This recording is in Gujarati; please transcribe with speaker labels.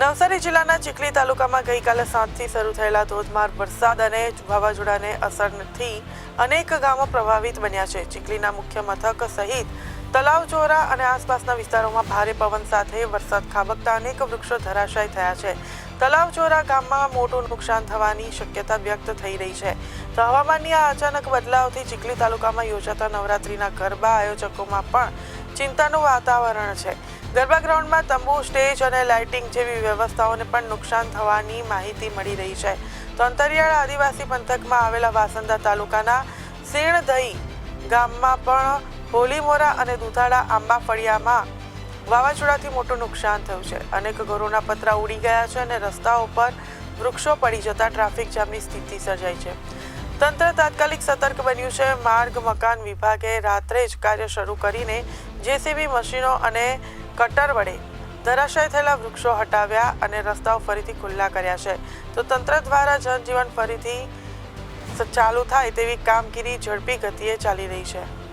Speaker 1: નવસારી જિલ્લાના ચીખલી તાલુકામાં ગઈકાલે સાંજથી શરૂ થયેલા ધોધમાર વરસાદ અને વાવાઝોડાને અસરથી અનેક ગામો પ્રભાવિત બન્યા છે. ચીખલીના મુખ્ય મથક સહિત તલાવ ચોરા અને આસપાસના વિસ્તારોમાં ભારે પવન સાથે વરસાદ ખાબકતા અનેક વૃક્ષો ધરાશાય થયા છે. તલાવ ચોરા ગામમાં મોટું નુકસાન થવાની શક્યતા વ્યક્ત થઈ રહી છે. તો હવામાનની આ અચાનક બદલાવથી ચીખલી તાલુકામાં યોજાતા નવરાત્રિના ગરબા આયોજકોમાં પણ ચિંતાનું વાતાવરણ છે. ગરબા ગ્રાઉન્ડમાં તંબુ, સ્ટેજ અને લાઇટિંગ જેવી વ્યવસ્થાઓને પણ નુકસાન થવાની માહિતી મળી રહી છે. તો અંતરિયાળ આદિવાસી પંથકમાં આવેલા વાસંદા તાલુકાના શેણદહી ગામમાં પણ હોલીમોરા અને દુધાળા આંબા ફળિયામાં વાવાઝોડાથી મોટું નુકસાન થયું છે. અનેક ઘરોના પતરા ઉડી ગયા છે અને રસ્તાઓ પર વૃક્ષો પડી જતા ટ્રાફિક જામની સ્થિતિ સર્જાઈ છે. તંત્ર તાત્કાલિક સતર્ક બન્યું છે. માર્ગ, મકાન વિભાગે રાત્રે જ કાર્ય શરૂ કરીને જેસીબી મશીનો અને કટર વડે ધરાશાય થયેલા વૃક્ષો હટાવ્યા અને રસ્તાઓ ફરીથી ખુલ્લા કર્યા છે. તો તંત્ર દ્વારા જનજીવન ફરીથી ચાલુ થાય તેવી કામગીરી ઝડપી ગતિએ ચાલી રહી છે.